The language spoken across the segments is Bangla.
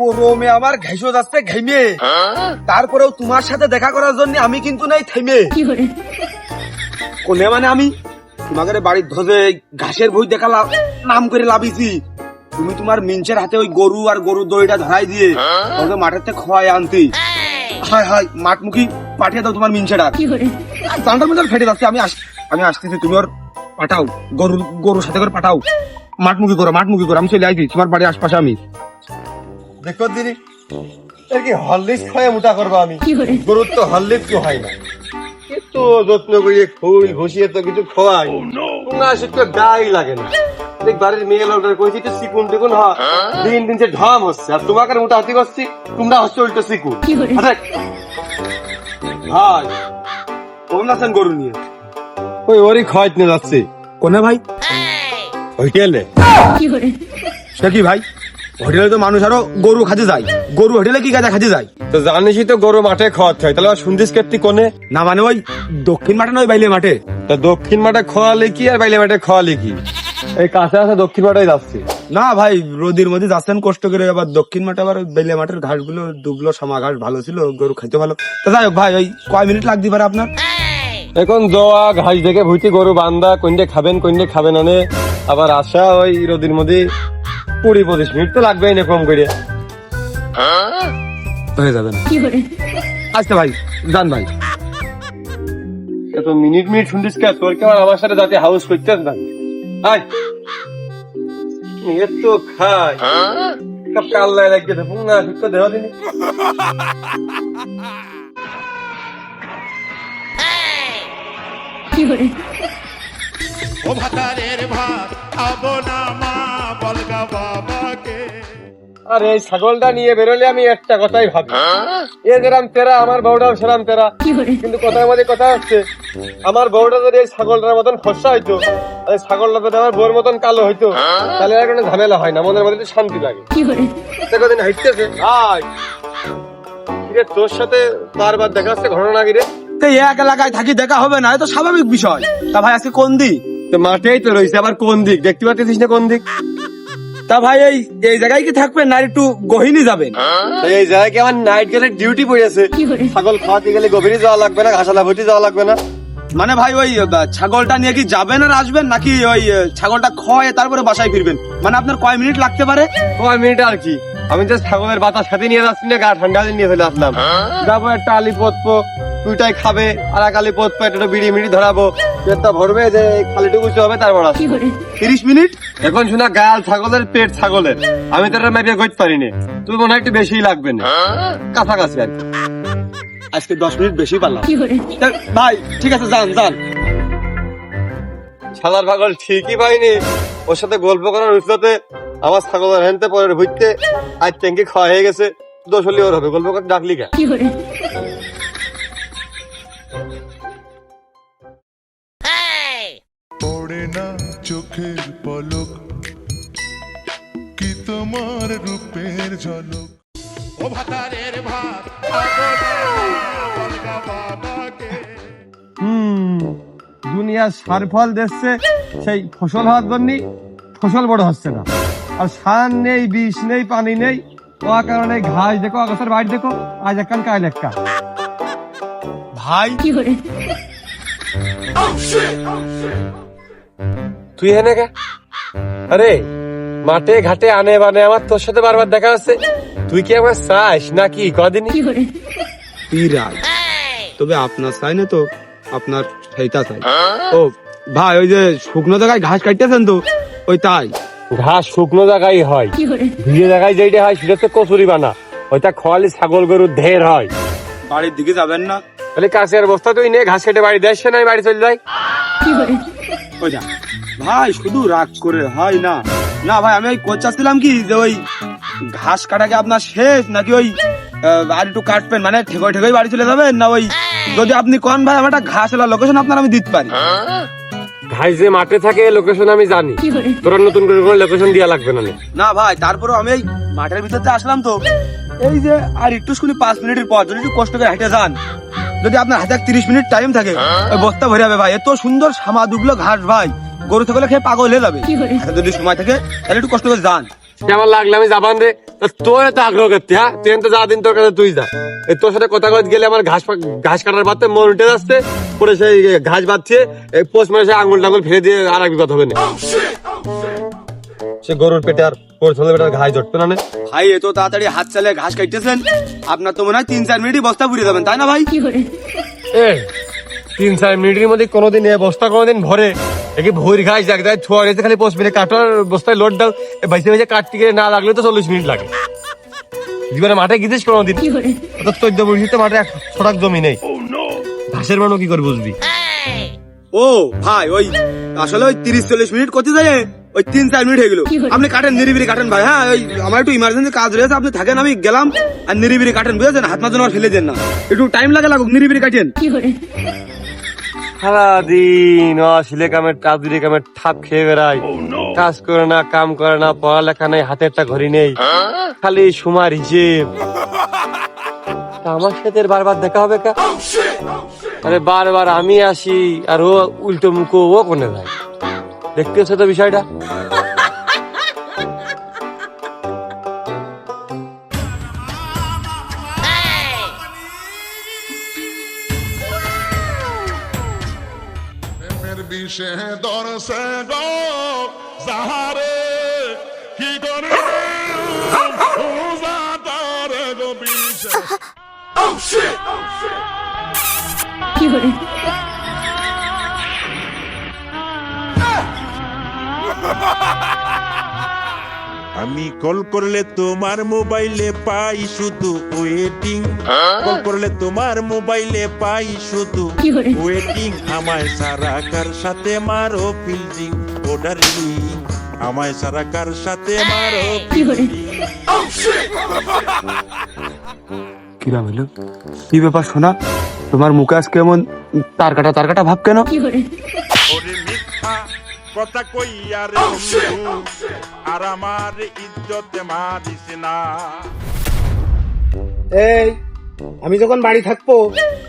গরমে আমার ঘেঁষো যাচ্ছে ঘেমে। তারপরেও তোমার সাথে দেখা করার জন্য আমি কিন্তু নাই থেমে। কোনে মানে আমি? তোমাদের বাড়ির ধরে ঘাসের বই দেখা নাম করে লাভিছি। তুমি তোমার মিঞ্চের হাতে ওই গরু আর গরুর দড়িটা ধরাই দিয়ে তোমাকে মাঠের থেকে খোয়াই আনতি। হায় হায় মাঠ মুখী পাঠিয়ে দাও তোমার মিঞ্চেটা চান্ডার মধ্যে ফেটে যাচ্ছে আমি আস- আমি আসতেছি তুমি ওর পাঠাও গরু গরুর সাথে করে পাঠাও। মাঠ মুখী করো মাঠ মুখী করো আমি চলে আইছি তোমার বাড়ির আশপাশে আমি। দেখো দিদি এর কি হরলিক্স খাওয়া মোটা করব আমি? গরুর তো হরলিক্স হয় না। এত যত্ন করিয়ে ফুল ঘষিয়ে তো কিছু খোয়াই। না সে তো গায়ে লাগে না। দেখ বাড়ির মেয়ে লোকটা কইছি তো সিকুন টিকুন হ দিন দিন যে ঢাম হচ্ছে। আর তোমাকে মোটা হাতি করছি তোমরা হচ্ছে উল্টো সিকুন। ভাই কোন আছেন গরু নিয়ে। ওই ওরই খোয়াইতে নিয়ে যাচ্ছে। কোনে ভাই? হোটেলে সে কি ভাই? হোটেলে তো মানুষ আরও গরু খাতে যায়। গরু হোটেলে কি কাজে খাতে যায়? তো জানিসই তো গরু মাঠে খাওয়াতে হয়। তাহলে শুনতিস কেত্তি কোনে? না মানে ওই দক্ষিণ মাঠে নয় বাইলে মাঠে? তা দক্ষিণ মাঠে খোয়ালে কি আর বাইলে মাঠে খোয়ালে কি? এই কাছে আছে দক্ষিণ মাঠে যাচ্ছে। না ভাই রোদির মধ্যে যাচ্ছেন কষ্ট করে আবার দক্ষিণ মাঠে আবার বেলে মাঠের ঘাসগুলো ডুবলো সমা ঘাস ভালো ছিল গরু খাইতে ভালো। তা যাই হোক ভাই ওই কয় মিনিট লাগতে পারে আপনার? এখন জোয়া ঘাস দেখে ভুইতে গরু বান্ধা কোনটে খাবেন কোনটে খাবেন আনে। আবার আসা ওই রোদির মধ্যে কুড়ি পঁচিশ মিনিট তো লাগবে না কম করে। হয়ে যাবে না। আচ্ছা ভাই যান ভাই। এত মিনিট মিনিট শুনতিস কে? তোর কি আমার সাথে যাতে হাউস করতে না আয়। এর তো খাই কাপ দেবো। না দেহ দিনি ও ভাতারের ভাত খাব না মা বলগা বাবাকে। আর এই ছাগলটা নিয়ে বেরোলে আমি একটা কথাই ভাবি। এ যেরাম তেরা আমার বউটাও সেরাম তেরা। কিন্তু কথার মধ্যে কথা হচ্ছে আমার বউটা যদি এই ছাগলটার মতন ফসা হইতো আর এই ছাগলটা যদি আমার বউর মতন কালো হইতো তাহলে আর কোনো ঝামেলা হয় না মনের মধ্যে শান্তি লাগে। দেখো দিন হাইতেছে আয়। কিরে তোর সাথে বারবার দেখা যাচ্ছে ঘটনা কিরে এক এলাকায় থাকি দেখা হবে না এ তো স্বাভাবিক বিষয়। তা ভাই আজকে কোন দিক তো মাঠেই তো রয়েছে আবার কোন দিক? দেখতে পাচ্ছিস না কোন দিক? তা ভাই এই এই জায়গায় কি থাকবেন না একটু গহিনী যাবেন? এই জায়গায় কি আমার নাইট গেলের ডিউটি পড়েছে ছাগল খাওয়াতে গেলে গভীরে যাওয়া লাগবে না ঘাসালা ভর্তি যাওয়া লাগবে না। মানে ভাই ওই ছাগলটা নিয়ে কি যাবেন আর আসবেন নাকি ওই ছাগলটা খয়ে তারপরে বাসায় ফিরবেন? মানে আপনার কয় মিনিট লাগতে পারে? কয় মিনিট আর কি? আমি তো ছাগলের বাতাস সাথে নিয়ে যাচ্ছি না গা ঠান্ডা নিয়ে চলে আসলাম। যাব একটা আলি পতপো দুইটাই খাবে আর এক আলি পতপো একটা বিড়ি মিড়ি ধরাবো। পেটটা ভরবে যে খালিটুকু হবে তারপর তিরিশ মিনিট? এখন শোনা গাল ছাগলের পেট ছাগলের। আমি তো এটা মেপে করতে পারিনি। তুই মনে হয় একটু বেশিই লাগবে না। কাছাকাছি আর আজকে দশ মিনিট বেশি পারলাম। ভাই ঠিক আছে যান যান। ছালার পাগল ঠিকই পাইনি। ওর সাথে গল্প করার উঠতে আমার ছাগলের হেনতে পরে ভুইতে আজ ট্যাঙ্কি খাওয়া হয়ে গেছে। দোষ হলে ওর হবে। গল্প ডাকলি কে পড়ে না চোখের পলক কি তোমার রূপের ঝলক? ও ভাতারের ভাত হুম দুনিয়ার সার ফল দিচ্ছে সেই ফসল হওয়ার জন্য ফসল বড় হচ্ছে না। আর সার নেই বিষ নেই পানি নেই। ও কারণে ঘাস দেখো আগাছার বাড়ি দেখো আজ একখান কাল একটা। ভাই। তুই হেনে কে? আরে মাঠে ঘাটে আনে বানে আমার তোর সাথে বারবার দেখা হচ্ছে। তুই কি আমার চাস নাকি? কদিনই পিরাই তবে আপনার চাই না তো আপনার সেইটা চাই। ও ভাই ওই যে শুকনো জায়গায় ঘাস কাটতেছেন তো ওই তাই। ঘাস শুকনো জায়গায় হয়। ভিজে জায়গায় যেটা হয় সেটা তো কচুরি বানা। ওইটা খোয়ালি ছাগল গরুর ঢের হয়। বাড়ির দিকে যাবেন না? তাহলে কাছের বস্তা তুই নে ঘাস কেটে বাড়ি দেশ না বাড়ি চলে যায়। ওই যা। ভাই শুধু রাগ করে হয় না। না ভাই আমি ওই কোচাচ্ছিলাম কি যে ওই ঘাস কাটাকে আপনার শেষ নাকি ওই আর একটু কাটবেন? মানে ঠেকই ঠেকই বাড়ি চলে যাবেন? না ওই যদি আপনি কোন ভাই আমার একটা ঘাস এলা লোকেশন আপনার আমি দিতে পারি। ঘাস যে মাঠে থাকে লোকেশন আমি জানি। তোর নতুন করে কোনো লোকেশন দেওয়া লাগবে না না। ভাই তারপরে আমি এই মাঠের ভিতর দিয়ে আসলাম তো। এই যে আর একটু শুনি পাঁচ মিনিটের পর যদি একটু কষ্ট করে হেঁটে যান। যদি আপনার হাতে তিরিশ মিনিট টাইম থাকে ওই বস্তা ভরে যাবে ভাই। এত সুন্দর সামা দুগুলো ঘাস ভাই। গরু থাকলে খেয়ে পাগল হয়ে যাবে। হাতে যদি সময় থাকে তাহলে একটু কষ্ট করে যান। আমার লাগলে আমি যাবান রে। তোর এত আগ্রহ করতে হ্যাঁ? তুই তো যা দিন তোর কাছে তুই যা। এই তোর সাথে কথা কথা গেলে আমার ঘাস ঘাস কাটার বাদতে মন উঠে যাচ্ছে পরে সেই ঘাস বাঁধছে সে আঙুল টাঙুল ফেলে দিয়ে আর এক কথা হবে না। সে গরুর পেটে আর পেটে ঘাস না ভাই এত তাড়াতাড়ি হাত চালিয়ে ঘাস কাটতেছেন। আপনার তো মনে হয় তিন চার মিনিটই বস্তা পুড়ে যাবেন তাই না ভাই? এ তিন চার মিনিটের মধ্যে কোনোদিন এ বস্তা কোনোদিন ভরে। একে ভোর ঘাস দেখ দেয় ছোয়া গেছে খালি পোস্ট মিনিট কাটার বস্তায় লোড দাও। এ বাইসে বাইসে কাটতে গেলে না লাগলে তো চল্লিশ মিনিট লাগে। জীবনে মাঠে গিয়েছিস কোনোদিন অত চোদ্দ বড়িতে মাঠে এক ছটাক জমি নেই। ঘাসের মানুষ কি করে বুঝবি? ও ভাই ওই আসলে ওই তিরিশ চল্লিশ মিনিট করতে যায় ওই তিন চার মিনিট হয়ে গেল। আপনি কাটেন নিরিবিরি কাটেন ভাই হ্যাঁ ওই আমার একটু ইমার্জেন্সি কাজ রয়েছে আপনি থাকেন আমি গেলাম আর নিরিবিরি কাটেন বুঝেছেন? হাত মাঝে আর ফেলে দেন না। একটু টাইম লাগে লাগুক নিরিবিরি কাটেন। সারাদিন অশিলে কামের কাজুরি কামের ঠাপ খেয়ে বেড়াই। কাজ করে না কাম করে না পড়ালেখা নেই হাতে একটা ঘড়ি নেই। খালি সুমার হিসেব। আমার সাথে বারবার দেখা হবে কা? আরে বারবার আমি আসি আর ও উল্টো মুখো ও কোনে যায়? দেখতেছো তো বিষয়টা? গো যাহারে কি করে তার গো বিষে আমি কল করলে তোমার মোবাইলে পাই শুধু ওয়েটিং কল করলে তোমার মোবাইলে পাই শুধু ওয়েটিং আমায় সারা কার সাথে মারো ফিল্ডিং ওডার আমায় সারা কার সাথে মারো কিরাম হলো? কি ব্যাপার শোনা তোমার মুখে আজ কেমন তার কাটা তার কাটা ভাব কেন কথা কইয়া রে আর আমার ইজ্জতে মারিস না। এই আমি যখন বাড়ি থাকব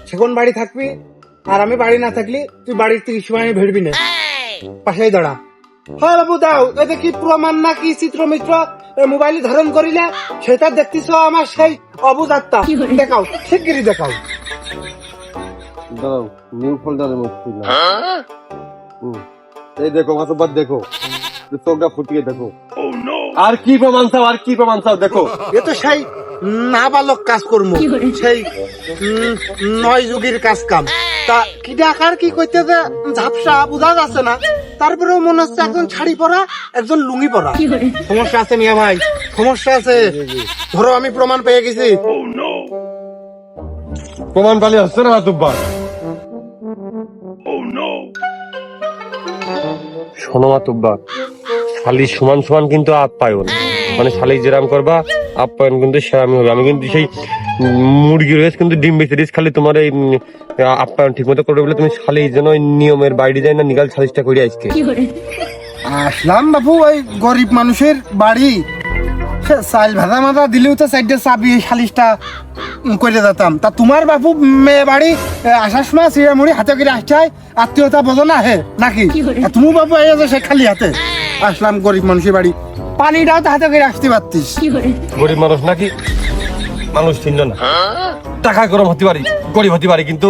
সেখন বাড়ি থাকবি আর আমি বাড়ি না থাকলে তুই বাড়ির থেকে সীমায় ভিড়বি না। পাশেই দাঁড়া। হ্যাঁ বাবু দাও। এটা কি প্রমাণ না কি চিত্র মিত্র মোবাইলে ধারণ করিলে সেটা দেখতেছ আমার সেই অবুজ আত্মা। দেখাও শিগগিরই দেখাও। দাঁড়াও নিউ ফোল্ডারের মধ্যে এই দেখো মাতব্বার দেখো। চোখটা ফুটিয়ে দেখো। আর কি প্রমাণ চাও আর কি প্রমাণ চাও দেখো। এ তো সেই নাবালক কাজ করব সেই নয় যুগের কাজ কাম। তা কি ডাকার কি করতে যে ঝাপসা বোঝা যাচ্ছে না। তারপরেও মনে হচ্ছে একজন শাড়ি পরা একজন লুঙ্গি পরা। সমস্যা আছে মিয়া ভাই সমস্যা আছে। ধরো আমি প্রমাণ পেয়ে গেছি। প্রমাণ পালি হচ্ছে না মাতব্বার শোনো মাতুব্বা শালি সমান সমান কিন্তু আপ্যায়ন। মানে শালি যেরাম করবা, আপ্যায়ন কিন্তু সেরামই হবে। আমি কিন্তু সেই মুরগি রয়েছে কিন্তু ডিম বেশি দিস, খালি তোমার এই আপ্যায়ন ঠিক মতো করবে বলে তুমি শালি যেন নিয়মের বাইরে যায় না, নিগাল সালিশটা করি আজকে। আসলাম বাবু ওই গরিব মানুষের বাড়ি। চাল ভাজা মাজা দিলেও তো চারটে চাবি সালিশটা করে যেতাম। তা তোমার বাবু মেয়ে বাড়ি আসার সময় চিড়ামুড়ি হাতে করে আসতে হয় আত্মীয়তা বোঝো না হে নাকি? তুমি বাবু এই যে সে খালি হাতে। আসলাম গরিব মানুষের বাড়ি পানিটাও তো হাতে করে আসতে পারতিস গরিব মানুষ নাকি? মানুষ চিহ্ন না টাকা গরম হতে পারি গরিব হতে পারি কিন্তু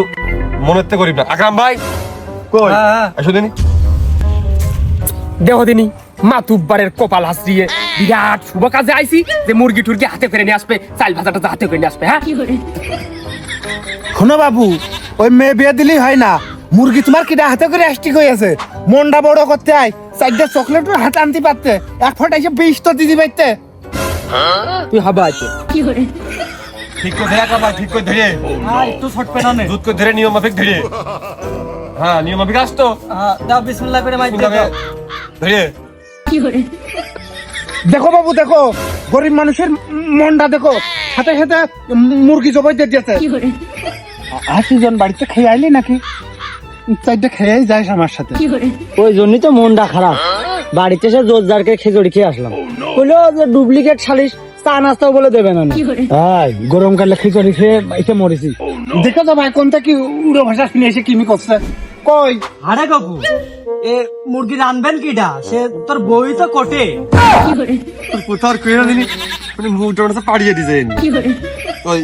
মনের তো গরিব না। আকরাম ভাই কই? আসো দিনি? দেহ দিনি মাতুব্বারের কপাল হাসিয়ে বিরাট শুভ কাজে আইছি যে মুরগি টুরগি হাতে করে নিয়ে আসবে চাল ভাজাটা হাতে করে নিয়ে আসবে হ্যাঁ? শোনো বাবু ওই মেয়ে বিয়ে দিলেই হয় না। মুরগি তোমার কিটা হাতে করে আসতে হয়েছে মনটা বড় করতে আয়। চারটে চকলেট হাতে আনতে পারতে। এক ফোঁটা এসে বিষ তো দিদি পাইতে তুই হাবা আছে ঠিক করে ধরে ভাই ঠিক করে ধরে। একটু শর্ট পেনানে দুধ করে ধরে নিয়ম মাফিক ধরে। হ্যাঁ নিয়ম মাফিক আসতো দাও বিসমিল্লাহ করে মাই ধরে। দেখো বাবু দেখো। গরিব মানুষের মনটা দেখো। সাথে সাথে মুরগি জবাই দিয়ে দিয়েছে। আশি জন বাড়িতে খেয়ে আইলি নাকি? চারটে খেয়েই যাইস আমার সাথে। ওই জন্যই তো মনটা খারাপ। বাড়িতে এসে জোরজারকে খেজুরি খেয়ে আসলাম। বলল যে ডুপ্লিকেট সালিশ চা নাস্তাও বলে দেবে না হাই গরমকালে খিচুড়ি খেয়ে এসে মরেছি। দেখো তো ভাই কোনটা কি উড়ো ভাষা শুনে এসে কিমি করছে? কই? আরে কাকু এ মুরগি রানবেন কিটা সে তোর বই তো কোটে। কোথার কইরা দিলি? মানে মুখটা হচ্ছে পাড়িয়ে ওই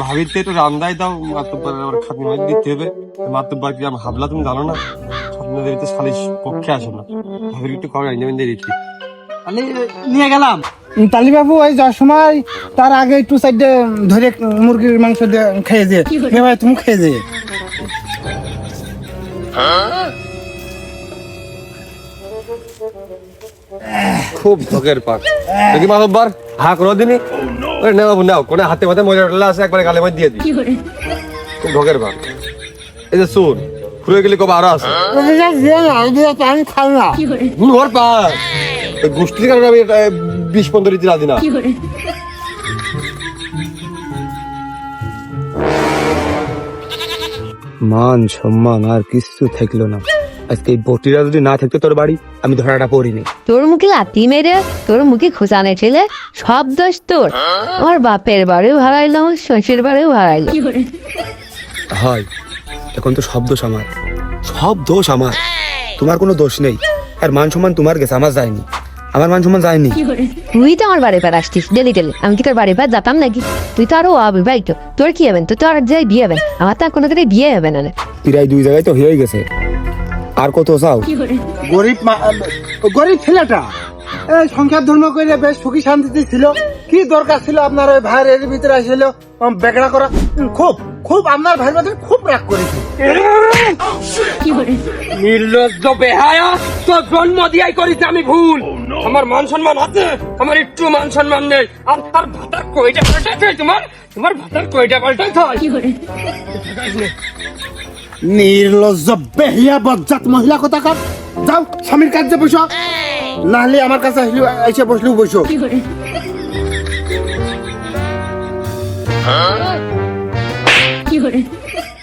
ভাবিতে একটু রান্দাই দাও মাতুব্বার আমার খাতনি মাছ দিতে হবে। মাতুব্বার কি আমার হাবলা তুমি জানো না? খাতনি দেবীতে সালিশ পক্ষে আসে না। ভাবির একটু কম আইনে মেন্দে রেখি তাহলে নিয়ে গেলাম। তালি বাবু ওই যাওয়ার সময় তার আগে একটু সাইডে ধরে মুরগির মাংস দিয়ে খেয়ে যে। ভাই তুমি খেয়ে যে। খুব ধকের পাক। দেখি মাতুব্বার হা কোনো দিনই? ওই নেওয়া নাও। কোনো হাতে মাথায় মজা টলা আছে একবারে গালে মাছ দিয়ে দিই। খুব ধকের পাক। এই যে সুর খুলে গেলে কবে আরও আছে? আমি খাই না পাক গোষ্ঠীর কারণে আমি এটা, বিশ পনেরো দিন রাজি না। মান সম্মান আর কিছু থাকল না। আজকে এই বটিরা যদি না থাকতো তোর বাড়ি আমি ধরাটা পড়িনি। তোর মুখে লাথি মেরে তোর মুখে খোঁচানে ঠেলে সব দোষ তোর। আমার বাপের বাড়িও হারাইলো আমার শ্বশুর বাড়িও হারাইলো। হয় এখন তো সব দোষ আমার। সব দোষ আমার। তোমার কোনো দোষ নেই। আর মান সম্মান তোমার গেছে আমার যায়নি। আমার মান সম্মান যায়নি। তুই তো আমার বাড়ি পার আসতিস ডেলি ডেলি। আমি কি তোর বাড়ি পার যেতাম নাকি? তুই তো আরও অবিবাহিত। তোর কি হবেন? তোর তো আর যাই বিয়ে হবেন। আমার তো আর কোনো দিকে বিয়ে হবে না। প্রায় দুই জায়গায় তো হয়ে গেছে। আর কত চাও? গরিব গরিব ছেলেটা। এই সংখ্যার ধর্ম করে বেশ সুখী শান্তিতে ছিল। কি দরকার ছিল আপনার ওই ভাইয়ের এর ভিতরে আসছিল বেগড়া করা। খুব খুব আপনার ভাইয়ের মধ্যে খুব রাগ করেছে। নির্লজ্জ বেহায়া তোর জন্ম দিয়াই করিস আমি ভুল। আমার মান সম্মান আছে আমার একটু মান সম্মান নেই। আর আর ভাতার কয়টা পাল্টাইছে তোমার? তোমার ভাতার কয়টা পাল্টাইছে? নির্লজ্জ বেহিয়া বজ্জাত মহিলা কোথাকার? যাও স্বামীর কাছে বসো নাহলে আমার কাছে আসলে এসে বসলেও বসো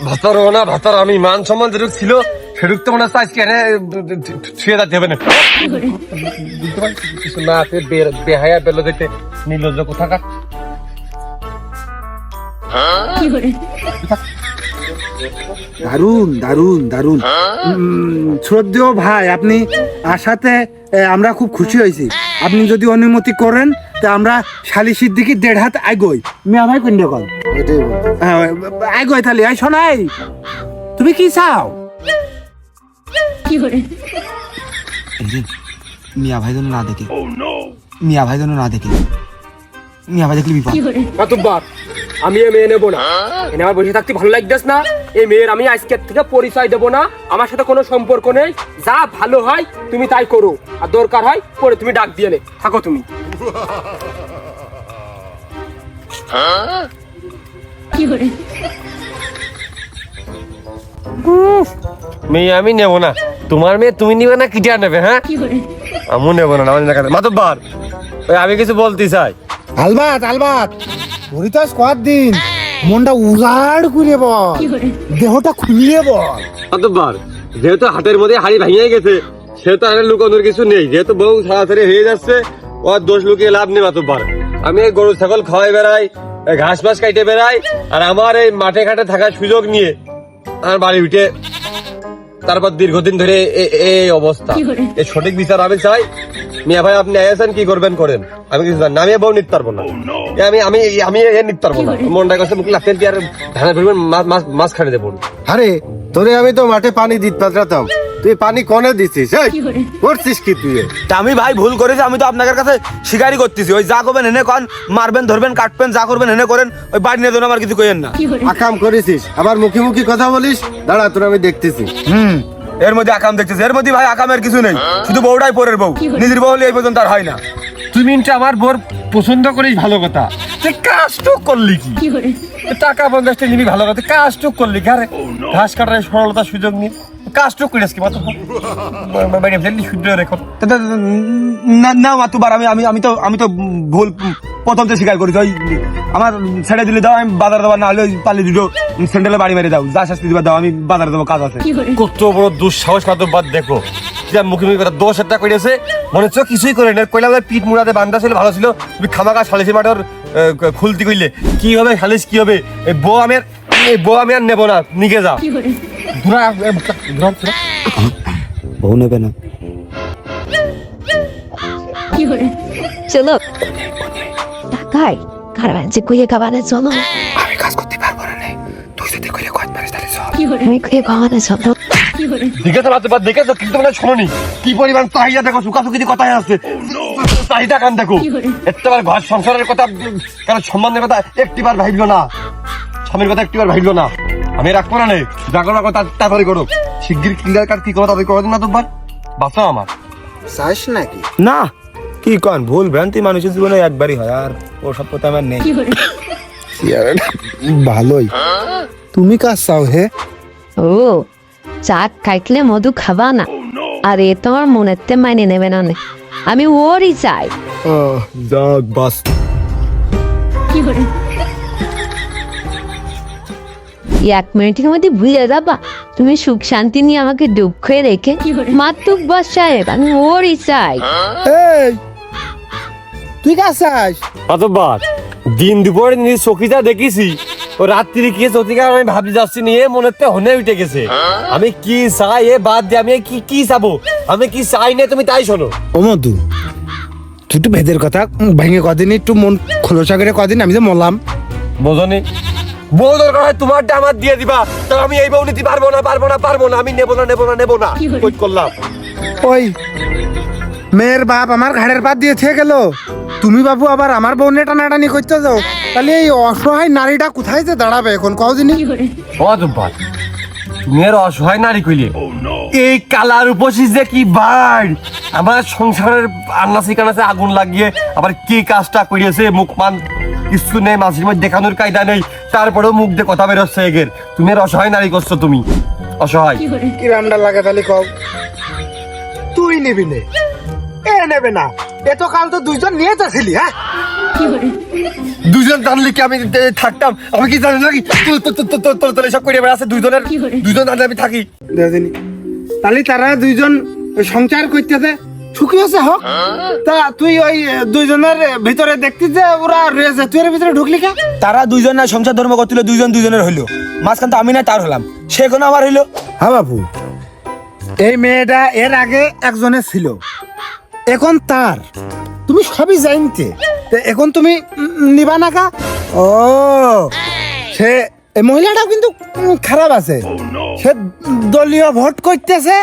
ভাতার না ভাতার আমি মান সম্মান যেটুক ছিল সেটুক তো মনে হচ্ছে আজকে এনে ছুঁয়ে যেতে হবে না কিছু না আছে বেহায়া বেলো দেখতে নির্লজ্জ কোথাকার? দারুণ দারুণ দারুণ শ্রদ্ধেয় ভাই আপনি আসাতে আমরা খুব খুশি হয়েছি। আপনি যদি অনুমতি করেন তা আমরা শালিশির দিকে দেড় হাত আগই। মিয়া ভাই কোন কল। আগই তাহলে। এই শোনাই তুমি কি চাও? মিয়া ভাই যেন না দেখে। মিয়া ভাই যেন না দেখে। মিয়া ভাই দেখলে বিপদ। মাতুব্বার আমি এ মেয়ে নেব না। এনে আমার বসে থাকতে ভালো লাগতেস না? এই মেয়ের আমি আজকের থেকে পরিচয় দেবো না। আমার সাথে কোনো সম্পর্ক নেই। যা ভালো হয় তুমি তাই করো। আর দরকার হয় পরে তুমি ডাক দিয়ে নে। থাকো তুমি। মেয়ে আমি নেব না। তোমার মেয়ে তুমি নিবে না কিটা নেবে হ্যাঁ? আমিও নেব না আমার দেখা মাতব্বার আমি কিছু বলতে চাই। আলবাত আলবাত। হরিতাস কত দিন মনটা উজাড় করে বল। দেহটা খুলিয়ে বল। মাতব্বার যেহেতু হাতের মধ্যে হাড়ি ভাঙিয়ে গেছে সেহেতু আর লুকানোর কিছু নেই। যেহেতু বউ ছাড়াছাড়ি হয়ে যাচ্ছে ওর দোষ লুকিয়ে লাভ নেই মাতব্বার আমি এই গরু ছাগল খাওয়াই বেড়াই ঘাস ফাস কাইটে বেড়াই আর আমার এই মাঠে ঘাটে থাকার সুযোগ নিয়ে আমার বাড়ি উঠে তারপর দীর্ঘদিন ধরে এ- এই অবস্থা। এই সঠিক বিচার আমি চাই মিয়া ভাই আপনি আয়েছেন কি করবেন করেন? আমি কিছু জানি না। আমি বউ নিতে পারব না। আমি আমি আমি এ নিতে পারব না। মনটা কাছে মুখ লাগতেন কি আর ধানের পরিমাণ মাছ- মাছ মাছ খাড়ে দেবো। আরে তোরে আমি তো মাঠে পানি দিত পাত্রাতাম তুই পানি কনে দিছিস এই? করছিস কি তুই? তা আমি ভাই ভুল করেছি আমি তো আপনাদের কাছে স্বীকারই করতেছি। ওই যা করবেন এনে কন মারবেন ধরবেন কাটবেন যা করবেন এনে করেন ওই বাড়ি নিয়ে আমার কিছু কইেন না। আকাম করেছিস আবার মুখে মুখে কথা বলিস? দাঁড়া তোর আমি দেখতেছি। হুম। এর মধ্যে আকাম দেখছিস এর মধ্যে ভাই আকামের কিছু নেই। শুধু বউটাই পরের বউ। নিজের বউ হলে এই পর্যন্ত আর হয় না। তুমি মিনটা আমার বোর পছন্দ করিস ভালো কথা। তুই কাজটুক করলি কি? টাকা পঞ্চাশটা নিবি ভালো কথা। কাজটুক করলি কি? আরে ঘাস কাটার সরলতার সুযোগ নি। কাজটুক করিস কি মাত্র বাইরে ফেললি শুদ্ধ রেখো তা- তা- তা- না না মাতুবার আমি আমি আমি তো আমি তো ভুল প্রথম তো স্বীকার করেছি ওই আমার ছেড়ে দিলে দাও আমি বাজার দেবো না হলে পালি দুটো স্যান্ডেলে বাড়ি মেরে দাও যা শাস্তি দিবা দাও আমি বাজারে দেবো কাজ আছে। কত বড় দুঃসাহস মাত্র বাদ দেখো। যে মুখে মুখে কথা দোষ একটা করেছে মনে হচ্ছে কিছুই করে না কইলাম পিঠ মুড়াতে বান্ধা ছিল ভালো ছিল তুমি খামাকা সালিসি মাঠের খুলতি কইলে কি হবে সালিস কি হবে? এই বউ আমি আর বউ আমি আর নেব না। নিকে যাও। ঘুরা বউ নেবে না চলো কারণ যে কুয়ে খাবারে চলো আমি কাজ করতে পারব না নে। তুই যদি করে পারিস তাহলে চল আমি কুয়ে খাবারে চলো দেখেছ মাতুব্বার দেখেছ কিন্তু মানে শোনোনি কি পরিমাণ চাহিদা দেখো সুখাসুখি কথায় আছে চাহিদা কান দেখো একটাবার ঘর সংসারের কথা কারণ সম্বন্ধের কথা একটিবার ভাবলো না স্বামীর কথা একটিবার ভাবলো না আমি রাখব না নে যা করো কথা তাড়াতাড়ি করো। শিগগির ক্লিয়ার কাট কি করো তাদের করো না তোমার? বাঁচাও আমার চাস নাকি? না কি কন ভুল ভ্রান্তি মানুষের জীবনে একবারই হয় আর ও সব কথা আমার নেই। ভালোই। তুমি কাজ চাও হে? ও চা খাইলে মধু খাবা না। আর এ তোমার মনেতে মাইনে নেবে না নে। আমি ওরই চাই। যাক বাস। এক মিনিটের মধ্যে ভুলে যাবা। তুমি সুখ শান্তি নিয়ে আমাকে দুঃখে রেখে মাতুক বাস সাহেব আমি ওরই চাই। এই কাজ চাস? দিন দুপুরে নিয়ে চকিটা দেখেছি ও রাত্রি কি চকিকার আমি ভাবি যাচ্ছি নিয়ে মনেতে হনে উঠে গেছে। আমি কি চাই এ বাদ দিয়ে আমি কি কি চাবো? আমি কি চাই না তুমি তাই শোনো। ও মধু তুই একটু ভেদের কথা ভেঙে কদিন একটু মন খোলসা করে কদিন আমি যে মলাম বোঝনি বউ দরকার হয় তোমারটা আমার দিয়ে দিবা। তো আমি এই বউ নিতে পারব না পারব না পারব না। আমি নেব না নেব না নেব না। কই করলাম? ওই মেয়ের বাপ আমার ঘাড়ের পাত দিয়ে থেকে গেল। তুমি বাবু আবার আমার বউনে টানাটানি করতে যাও। তাহলে এই অসহায় নারীটা কোথায় যে দাঁড়াবে এখন? কদিনই অদব্বার তুমি আর অসহায় নারী কইলে? এই কালার উপসিস যে কি বাড়! আমার সংসারের আন্নাসি কানাসে আগুন লাগিয়ে আবার কি কাজটা করিয়েছে মুখ মান কিছু নেই মাঝির মধ্যে দেখানোর কায়দা নেই তারপরেও মুখ দিয়ে কথা বেরোচ্ছে এগের। তুমি আর অসহায় নারী করছ তুমি। অসহায়। কি রান্না লাগে তাহলে কও? তুই নিবি নে। এ নেবে না। এত কাল তো দুইজন নিয়ে যাচ্ছিলি হ্যাঁ? দুজন জানলে কি আমি থাকতাম? আমি কি জানি নাকি? তোর তোর তোর তোর তোর তোর এসব করে বেড়াচ্ছে। দুজনের দুজন জানলে আমি থাকি। দেখিনি। তাহলে তারা দুইজন সংসার করতেছে। সুখী আছে হোক। তা তুই ওই দুইজনের ভিতরে দেখতিস যে ওরা রয়েছে। তুই এর ভিতরে ঢুকলি কে? তারা দুইজন না সংসার ধর্ম করছিল দুইজন দুইজনের হইল। মাঝখান তো আমি না তার হলাম। সে কোনো আমার হইল। হ্যাঁ বাবু এই মেয়েটা এর আগে একজনের ছিল। এখন তার। তুমি সবই জানতে। তো এখন তুমি নিবা না কা? ও সে এই মহিলাটাও কিন্তু খারাপ আছে। সে দলীয় ভোট করতেছে।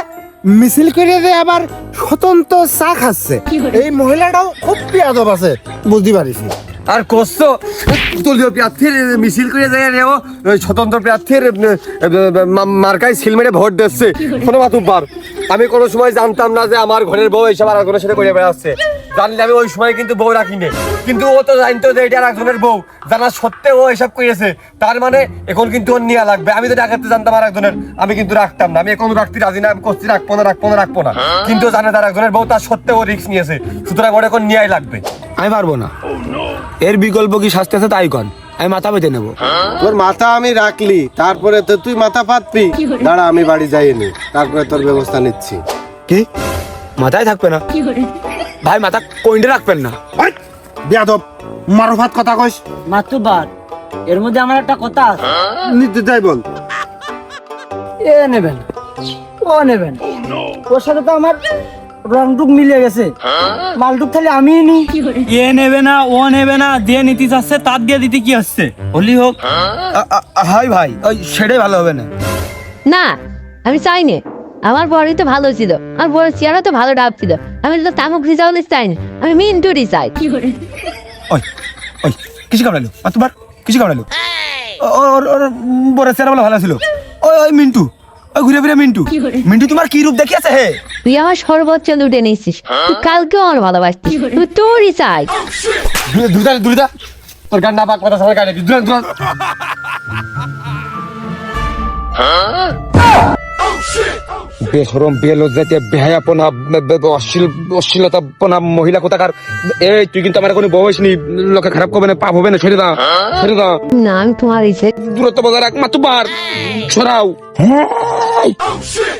মিছিল করে দিয়ে আবার স্বতন্ত্র চা খাচ্ছে এই মহিলাটাও খুব পেয়াদব আছে বুঝতে পারিস আর করছ দলীয় প্রার্থীর মিছিল করে যায় নেব স্বতন্ত্র প্রার্থীর মার্কায় সিল মেরে ভোট দিচ্ছে। কোনো মাতুব্বার আমি কোনো সময় জানতাম না যে আমার ঘরের বউ এইসব আর একজনের সাথে করে বেড়াচ্ছে। জানলে আমি ওই সময় কিন্তু বউ রাখিনি কিন্তু ও তো জানতো যে এটা একজনের বউ। জানা সত্ত্বেও ও এসব করেছে। তার মানে এখন কিন্তু ওর নেওয়া লাগবে। আমি তো ডাকাতে জানতাম আর একজনের আমি কিন্তু রাখতাম না। আমি এখন রাখতে রাজি না, আমি করছি, রাখব না রাখব না রাখব না। কিন্তু জানে তার একজনের বউ, তার সত্ত্বেও রিস্ক নিয়েছে। সুতরাং ওর এখন নেওয়াই লাগবে। আমি পারব না। এর বিকল্প কি শাস্তি আছে তাই কন আমি মাথা পেতে নেব। তোর মাথা আমি রাখলি তারপরে তো তুই মাথা পাতবি দাঁড়া আমি বাড়ি যাইনি তারপরে তোর ব্যবস্থা নিচ্ছি। কি? মাথায় থাকবে না? ভাই মাথা কইন্ডে রাখবেন না। বেয়াদব মারফাত কথা কইস। মাতুবার এর মধ্যে আমার একটা কথা আছে। নিতে যাই বল। এ নেবেন ও নেবেন। ওর সাথে তো আমার রংটুক মিলে গেছে। মালটুক খালি আমিই নি। এ নেবে না ও নেবে না দিয়ে নিতে চাচ্ছে তার দিয়ে দিতে কি হচ্ছে? হলি হোক। হাই ভাই ওই সেটাই ভালো হবে না। না আমি চাই না আমার বড়ই তো ভালো ছিল। আমার বড় চেয়ারও তো ভালো ডাব ছিল। আমি তো তামুক রিজাউল চাই না আমি মিন্টুরি চাই ওই ওই কিছু কামড়ালো আর তোমার কিছু কামড়ালো ওর ওর বড় চেহারা বলে ভালো ছিল। ওই ওই মিন্টু। ওই ঘুরে ফিরে মিন্টু। মিন্টু তোমার কি রূপ দেখিয়েছে হে? তুই আমার সর্বোচ্চ লুটে নিয়েছিস তুই কালকেও আমার ভালোবাসতিস। তুই তোরই চাই। দুটা দুটা তোর গান না পাক কথা সারা গাড়ি দুটা দুটা বেসরম বেলজ্জাতে বেহায়াপনা বে- বে- অশ্লীল অশ্লীলতাপনা মহিলা কোথাকার? এই তুই কিন্তু আমার কোনো বয়স নি লোকে খারাপ করবে না পাপ হবে না ছেড়ে দা ছেড়ে দা না আমি তোমারই চাই দূরত্ব বজায় রাখ মা তোমার ছড়াও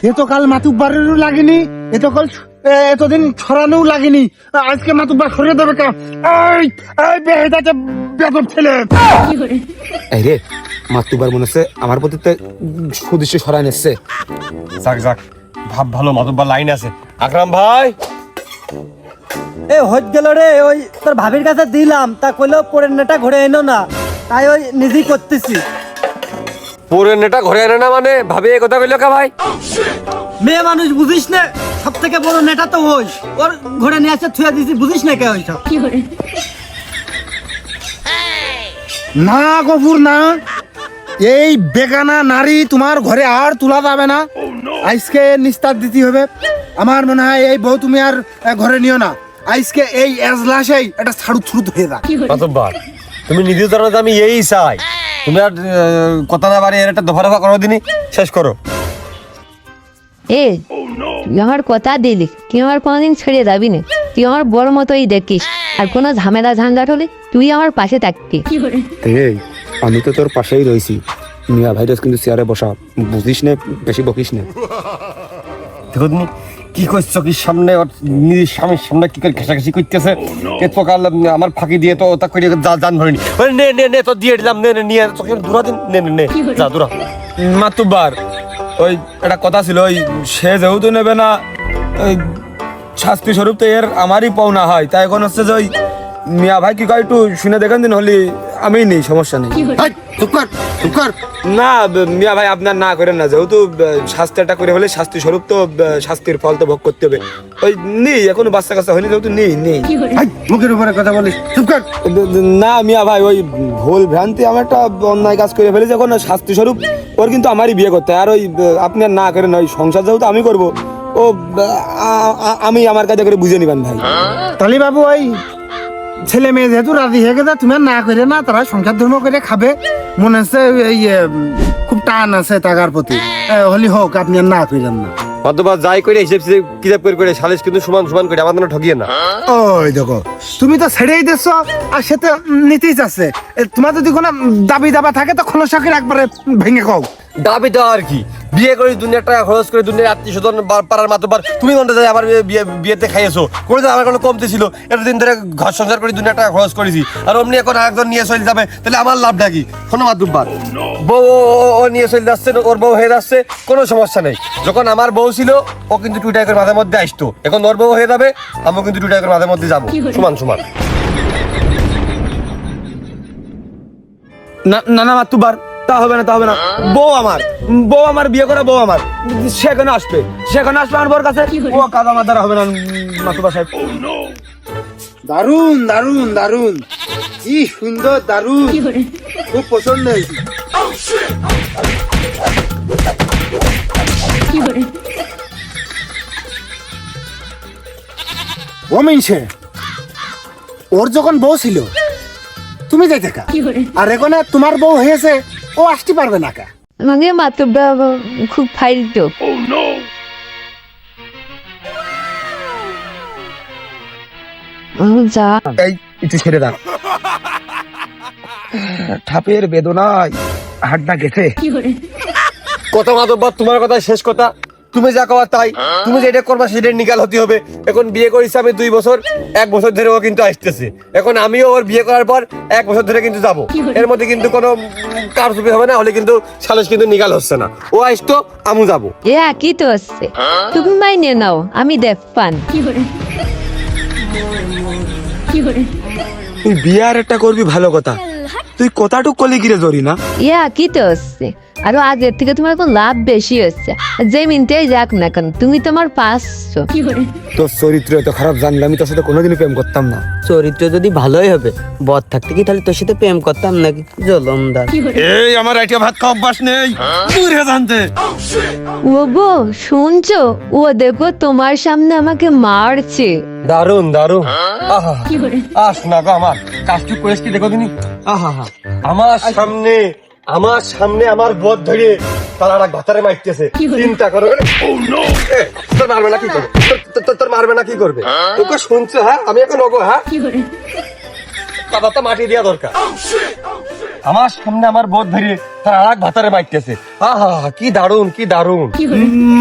এত কাল মাতুব্বারেরও লাগেনি এত কাল এ, এতদিন ছড়ানোও লাগেনি আজকে মাতুব্বার সরিয়ে দেবে কে এই এই বেহেদাতে বেদব ছেলে। এই রে মাতুবার মনে হচ্ছে আমার প্রতি তো সুদৃশ্য সরাই নিচ্ছে। যাক যাক ভাব ভালো মাধব্বার লাইন আছে। আকরাম ভাই! এ হজ গেল রে ওই তোর ভাবির কাছে দিলাম তা কইলো পরের নেটা ঘুরে এনো না তাই ওই নিজেই করতেছি। পরে নেটা ঘরে আনে না মানে? ভাবে এ কথা কইলো কা ভাই? মেয়ে মানুষ বুঝিস না সব থেকে বড় নেটা তো ওই ওর ঘরে নিয়ে আসে থুয়া দিছি বুঝিস না কে ওইসব না গফুর না। এই বেগানা নারী তোমার ঘরে আর তোলা যাবে না। আজকে নিস্তার দিতে হবে। আমার মনে হয় এই বউ তুমি আর ঘরে নিও না। আজকে এই এজলাসেই এটা ছাড়ু ছুড়ুত হয়ে যাক। তুমি নিজে জানো আমি এই চাই। তুমি আর কথা না বাড়ি এর একটা দফা দফা করো দিনই শেষ করো। এ তুই আমার কথা দিলি। তুই আমার কোনোদিন ছেড়ে যাবি না। তুই আমার বড় মতোই দেখিস। আর কোনো ঝামেলা ঝঞ্ঝাট হলে তুই আমার পাশে থাকবি। আমি তো তোর পাশেই রয়েছি মিয়া ভাইরাস কিন্তু চেয়ারে বসা। বুঝিস না বেশি বকিস না। দেখো তুমি কি করছ কি সামনে ওর নিজের স্বামীর সামনে কি করে ঘেঁষাঘেঁষি করতেছে? এ তো কাল আমার ফাঁকি দিয়ে তো তা করে জান ধরেনি। নে নে নে তো দিয়ে দিলাম নে নে নিয়ে চোখে দূরা দিন নে নে নে যা দূরা। মাতুবার ওই একটা কথা ছিল ওই সে যেহেতু নেবে না ওই শাস্তি স্বরূপ তো এর আমারই পাওনা হয়। তাই এখন হচ্ছে যে ওই মিয়া ভাই কি কয় একটু শুনে দেখেন দিন হলি আমি নেই সমস্যা নেই। চুপ কর চুপ কর। না মিয়া ভাই আপনার না করেন না। যেহেতু শাস্তিটা করে হলে শাস্তি স্বরূপ তো শাস্তির ফল তো ভোগ করতে হবে। ওই নেই এখনও বাচ্চা কাচ্চা হয়নি যেহেতু নেই নেই। মুখের উপরে কথা বলিস চুপ কর। না মিয়া ভাই ওই ভুল ভ্রান্তি আমার একটা অন্যায় কাজ করে ফেলেছে এখন শাস্তি স্বরূপ ওর কিন্তু আমারই বিয়ে করতে হয়। আর ওই ব- আপনি আর না করেন ওই সংসার যেহেতু আমি করব ও আমি আমার কাছে করে বুঝে নিবেন ভাই। তালি বাবু ওই ছেলে মেয়ে যেহেতু রাজি হয়ে গেছে তুমি না করে না তারা সংসার ধর্ম করে খাবে। মনে হচ্ছে এই খুব টান আছে টাকার প্রতি। হলি হোক আপনি আর না করেন না। অথবা যাই করে হিসেব কিতাব করে করে সালিশ কিন্তু সমান সমান করে আমার ঠকিয়ে না। ওই দেখো তুমি তো ছেড়েই দিচ্ছ আর সে তো নিতেই চাচ্ছে তোমার যদি কোনো দাবি দাবা থাকে তো খোলসাকের একবারে ভেঙে কও দাবি তো আর কি? বিয়ে করে দুনিয়ার টাকা খরচ করে দুনিয়ার আত্মীয় স্বজন পাড়ার মাতবার তুমি মনে যায় আমার বিয়ে বিয়েতে খাইয়েছো। কোনো দিন আমার কোনো কমতি ছিল। এতদিন ধরে ঘর সংসার করে দুনিয়ার টাকা খরচ করেছি। আর অমনি এখন একজন নিয়ে চলে যাবে। তাহলে আমার লাভটা কি? শোনো মাতুব্বার বউ ও- নিয়ে চলে যাচ্ছে ওর বউ হয়ে যাচ্ছে কোনো সমস্যা নেই। যখন আমার বউ ছিল ও কিন্তু টুইটাই করে মাঝে মধ্যে আসতো। এখন ওর বউ হয়ে যাবে আমিও কিন্তু টুইটাই করে মাঝে মধ্যে যাব। সমান সমান। না না না মাতুবার তা হবে না তা হবে না। বউ আমার বউ আমার বিয়ে করা বউ আমার। সেখানে আসবে? সেখানে আসবে আমার বউর কাছে? ও কাজ আমার দ্বারা হবে না মাতুবার সাহেব। দারুণ দারুণ দারুণ কি সুন্দর দারুণ খুব পছন্দ হয়েছে। ও মিনছে ওর যখন বউ ছিল তুমি যাই থাকা আর এখন তোমার বউ হয়েছে ও আসতে পারবে না কা। মানে মাত্র খুব ফাইল তো। যা। এই একটু ছেড়ে দাও। ঠাপের বেদনায় হাড্ডা গেছে। কথা মাতব্বা তোমার কথা শেষ কথা। তুমি যা কওয়া তাই। তুমি যেটা করবা সেটা নিকাল হতে হবে। এখন বিয়ে করেছি আমি দুই বছর এক বছর ধরে ও কিন্তু আসতেছে। এখন আমিও ওর বিয়ে করার পর এক বছর ধরে কিন্তু যাব। এর মধ্যে কিন্তু কোনো কারচুপি হবে না হলে কিন্তু সালিশ কিন্তু নিকাল হচ্ছে না। ও আসতো আমু যাব। এ একই তো আসছে তুমি মাইনে নাও আমি দেখ পান। তুই বিয়ে আর একটা করবি ভালো কথা। তুই কথাটুক কলি গিরে ধরি না এ একই তো আসছে আরও আগের থেকে তোমার এখন লাভ বেশি হচ্ছে। যে মিনতেই যাক না কেন তুমি তোমার পাঁচশো। তোর চরিত্র এত খারাপ জানলে আমি তোর সাথে কোনোদিনই প্রেম করতাম না। চরিত্র যদি ভালোই হবে বদ থাকতে কি তাহলে তোর সাথে প্রেম করতাম নাকি জলমদার? এই আমার আইটিয়া ভাত খাওয়া অভ্যাস নেই। দূরে জানতে। ও গো শুনছো? ও দেখো তোমার সামনে আমাকে মারছে। দারুণ দারুণ আহা আস না গো আমার। কাজটুক করেছ কি দেখো তুমি? আহা। আমার সামনে আমার সামনে আমার বোধ ধরে তারা ভাতারে মাইতেছে চিন্তা করো তোর মারবে না কি করবে? তোর- মারবে না কি করবে? তোকে শুনছো হ্যাঁ? আমি এখন ওগো হ্যাঁ? বাবা তো মাটি দেওয়া দরকার। আমার সামনে আমার বোধ ধরে তারা আর ভাতারে মাইতেছে আহা হা, কি দারুণ কি দারুণ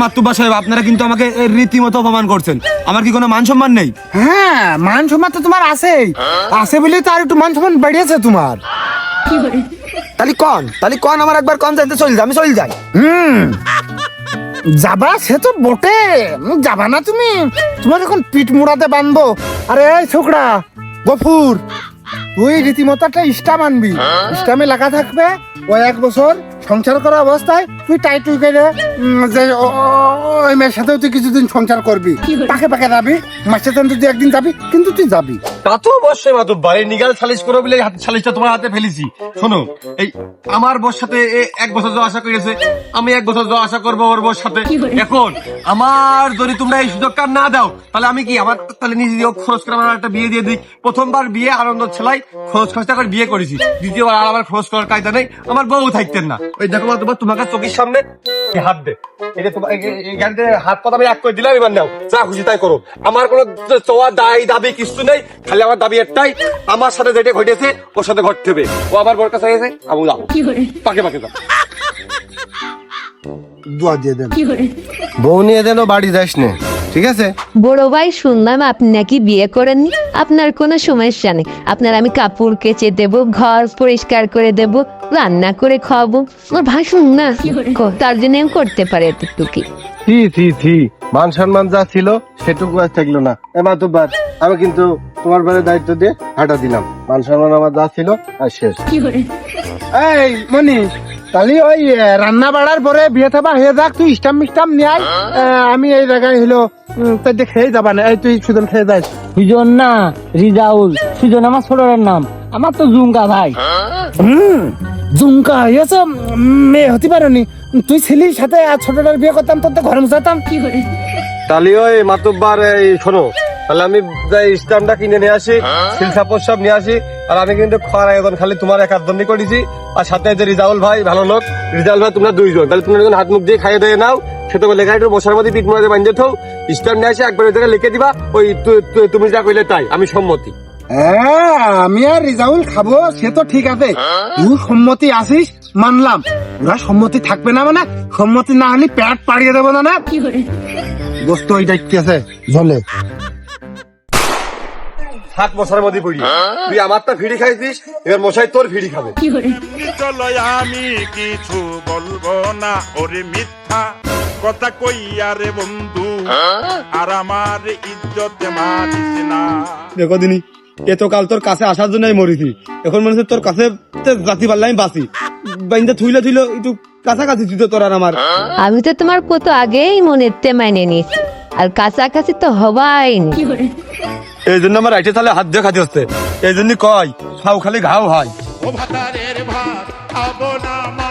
মাতুবা সাহেব আপনারা কিন্তু আমাকে রীতিমতো অপমান করছেন। আমার কি কোনো মান সম্মান নেই? হ্যাঁ মান সম্মান তো তোমার আছেই। আছে বলে তো আর একটু মান সম্মান বেড়েছে তোমার। তাহলে কন তাহলে কন আমার একবার কন যাইতে চল যাই আমি চল যাই। হুম। যাবা সে তো বটে। যাবা না তুমি? তোমার এখন পিঠ মুড়াতে বানবো। আরে এই ছোকরা গফুর তুই রীতিমতো একটা ইস্টাম আনবি। ইস্টামে লাগা থাকবে কয়েক এক বছর সংসার করা অবস্থায় তুই টাই টুই করে যে ওই মেয়ের সাথেও তুই কিছুদিন সংসার করবি। পাকে পাকে যাবি মাসে তুই একদিন যাবি কিন্তু তুই যাবি। তা তো অবশ্যই মাতুব ভাই নিগাল সালিশ করো বলে সালিশটা তোমার হাতে ফেলেছি। শোনো এই আমার বর সাথে এক বছর যাওয়া আশা করেছে আমি এক বছর যাওয়া আশা করব ওর বর সাথে। এখন আমার যদি তোমরা এই সুযোগটা না দাও তাহলে আমি কি আমার তাহলে নিজে দিয়েও খরচ করে আমার একটা বিয়ে দিয়ে দিই। প্রথমবার বিয়ে আনন্দ ছেলাই খরচ খরচা করে বিয়ে করেছি। দ্বিতীয়বার আর আমার খরচ করার কায়দা নেই। আমার বউ থাকতেন না। ওই দেখো তোমার তোমাকে চোখের সামনে হাত দে। এটা তোমার গাড়িতে হাত পাতা আমি এক করে দিলাম এবার নাও। যা খুশি তাই করো। আমার কোনো চাওয়া দায় দাবি কিছু নেই খালি আমার দাবি একটাই আমার সাথে যেটা ঘটেছে ওর সাথে ঘটতে হবে। ও আমার বর কাছে গেছে আমি যাব। পাকে পাকে যাব। দোয়া দিয়ে দেন। বউ নিয়ে যেন বাড়ি যাস নে। ঠিক আছে? বড় ভাই শুনলাম আপনি নাকি বিয়ে করেননি। আপনার কোনো সমস্যা নেই। আপনার আমি কাপড় কেচে দেব ঘর পরিষ্কার করে দেব রান্না করে খাওয়াবো। আমার ভাই শুন না। তার জন্য আমি করতে পারি এতটুকু। থি থি থি মান সম্মান যা ছিল সেটুকু আর থাকল না। এবার মাতুব্বার আমি কিন্তু তোমার বারে দায়িত্ব দিয়ে হাঁটা দিলাম। মান সম্মান আমার যা ছিল আর শেষ। এই মনি তাহলে ওই রান্না বাড়ার পরে বিয়ে থাবা হয়ে যাক তুই স্টাম মিস্টাম নিয়ে আমি এই জায়গায় হলো তাই খেয়ে যাবা না। এই তুই সুজন খেয়ে যাস। সুজন না রিজাউল। সুজন আমার ছোটর নাম। আমার তো জুঙ্কা ভাই। হুম জুমকা হয়েছে মেয়ে হতে পারোনি। তুই ছেলির সাথে আর ছোটটার বিয়ে করতাম তোর তো ঘরে মুসাতাম তাহলে ওই মাতুব্বার এই শোনো তাহলে আমি যাই স্ট্যাম্পটা কিনে নিয়ে আসি সিল সাপোর্ট সব নিয়ে আসি আর আমি কিন্তু খাওয়ার আয়োজন খালি তোমার একার জন্যই করেছি। আর সাথে যে রিজাউল ভাই ভালো লোক রিজাউল ভাই তোমরা দুইজন তাহলে তোমরা যখন হাত মুখ দিয়ে খাইয়ে দিয়ে নাও সেটা লেখা একটু বসার মধ্যে মারে বান্ধে থাও স্ট্যাম্প নিয়ে আসি একবার ওই জায়গায় লিখে দিবা ওই তুমি যা কইলে তাই আমি সম্মতি। হ্যাঁ আমি আর রিজাউল খাব সে তো ঠিক আছে। তুই সম্মতি আসিস মানলাম। ওরা সম্মতি থাকবে না মানে সম্মতি না হলে প্যাট পাড়িয়ে দেবো না না। দোস্ত ওই দায়িত্ব আছে? জলে সাত বছরের মধ্যে পড়ি। তুই আমারটা ফিরি খাইছিস এবার মশাই তোর ফিরি খাবে। চলো আমি কিছু বলব না ওরে মিথ্যা কথা কইয়া রে বন্ধু। আর আমার ইজ্জতে মানিস না। দেখো দিনি এ তো কাল তোর কাছে আসার জন্যই মরিছি। এখন মনে হচ্ছে তোর কাছে তে জাতি পারলে আমি বাঁচি। বাইন্দা থুইলে থুইলে একটু কাছাকাছি তুই তো তোর আর আমার। আমি তো তোমার কত আগেই মনেতে মাইনে নিয়েছি। আর কাছাকাছি তো হবাই এই জন্য আমার রাইটে তাহলে হাত দিয়ে খাতে হচ্ছে। এই জন্য কয় খাও খালি ঘাও হয়। ও ভাতারের ভাত খাব না মা